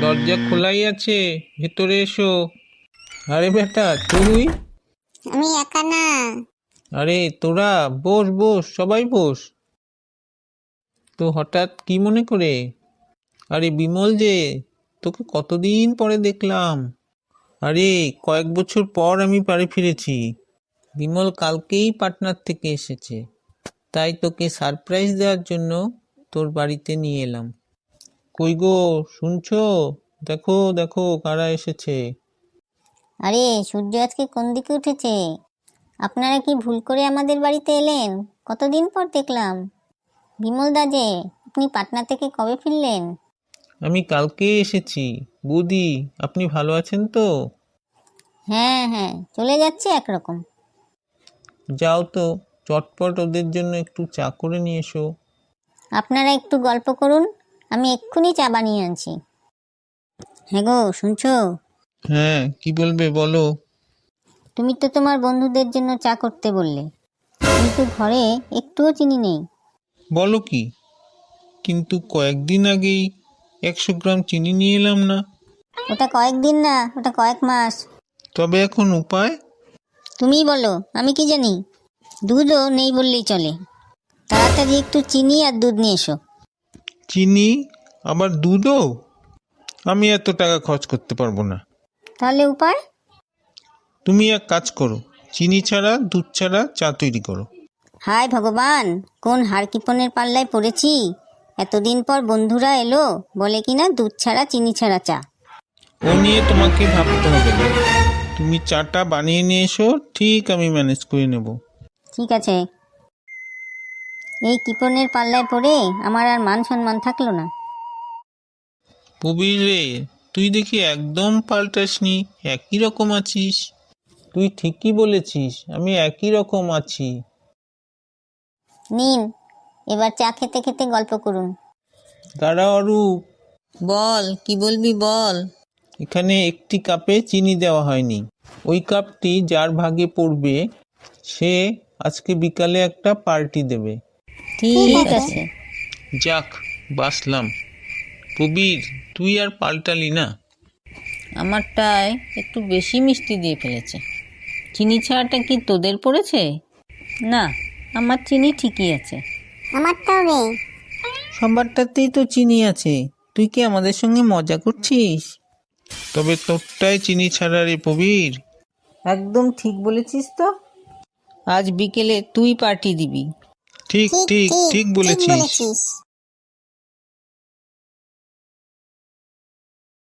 দরজা খোলাই আছে ভেতরে এসো। আরে বেটা তুই? আমি একা না। আরে তোরা বস বস সবাই বস। তো হঠাৎ কি মনে করে? আরে বিমল যে তোকে কতদিন পরে দেখলাম। আরে কয়েক বছর পর আমি বাড়ি ফিরেছি। বিমল কালকেই পাটনার থেকে এসেছে। তাই তোকে সারপ্রাইজ দেওয়ার জন্য তোর বাড়িতে নিয়ে এলাম। কই গো শুনছো? দেখো দেখো কারা এসেছে? আরে সূর্য আজকে কোন দিকে উঠেছে? আপনারা কি ভুল করে আমাদের বাড়িতে এলেন? কতদিন পর দেখলাম। বিমল দাজে আপনি পাটনা থেকে কবে ফিরলেন? আমি কালকে এসেছি। বুদি আপনি ভালো আছেন তো? হ্যাঁ হ্যাঁ চলে যাচ্ছে একরকম। যাও তো চটপট ওদের জন্য একটু চা করে নিয়ে এসো। আপনারা একটু গল্প করুন। আমি এক্ষুনি চা বানিয়ে আনছি। হ্যাঁ গো শুনছো? হ্যাঁ কি বলবে বলো। তুমি তো তোমার বন্ধুদের জন্য চা করতে বললে। কিন্তু ঘরে একটুও চিনি নেই। বলো কি? কিন্তু কয়েকদিন আগেই একশো গ্রাম চিনি নিয়ে এলাম না। ওটা কয়েকদিন না ওটা কয়েক মাস। তবে এখন উপায়? তুমিই বলো আমি কি জানি? দুধও নেই বললেই চলে। তাড়াতাড়ি একটু চিনি আর দুধ নিয়ে এসো। চিনি আবার দুধও? আমি এত টাকা খরচ করতে পারব না। তাহলে উপায়? তুমি এক কাজ করো চিনি ছাড়া দুধ ছাড়া চা তৈরি করো। হায় ভগবান কোন হারকিপনের পাল্লায় পড়েছি? এতদিন পর বন্ধুরা এলো বলে কিনা দুধ ছাড়া চিনি ছাড়া চা। ও নিয়ে তোমাকে ভাবতে হবে না। তুমি চাটা বানিয়ে নিয়ে এসো ঠিক আমি ম্যানেজ করে নেব। ঠিক আছে এই কিপনের পাল্লায় পড়ে আমার আর মান সম্মান থাকল না। প্রবীর রে তুই দেখি একদম পাল্টাসনি একই রকম আছিস। তুই ঠিকই বলেছিস আমি একই রকম আছি। নিন এবার চা খেতে খেতে গল্প করুন। দাঁড়া অরূপ। বল কি বলবি বল? এখানে একটি কাপে চিনি দেওয়া হয়নি। ওই কাপটি যার ভাগে পড়বে সে আজকে বিকালে একটা পার্টি দেবে। ঠিক আছে। যাক বাসলাম প্রবীর তুই আর পাল্টালি না? আমারটায় একটু বেশি মিষ্টি দিয়ে ফেলেছে। চিনি ছাড়াটা কি তোদের পড়েছে? না আমার চিনি ঠিকই আছে। আমারটাও রে সবারটাতেই তো চিনি আছে। তুই কি আমাদের সঙ্গে মজা করছিস? তবে তোরটাই চিনি ছাড়া রে প্রবীর। একদম ঠিক বলেছিস তো। আজ বিকেলে তুই পার্টি দিবি। ঠিক ঠিক ঠিক বলেছিস।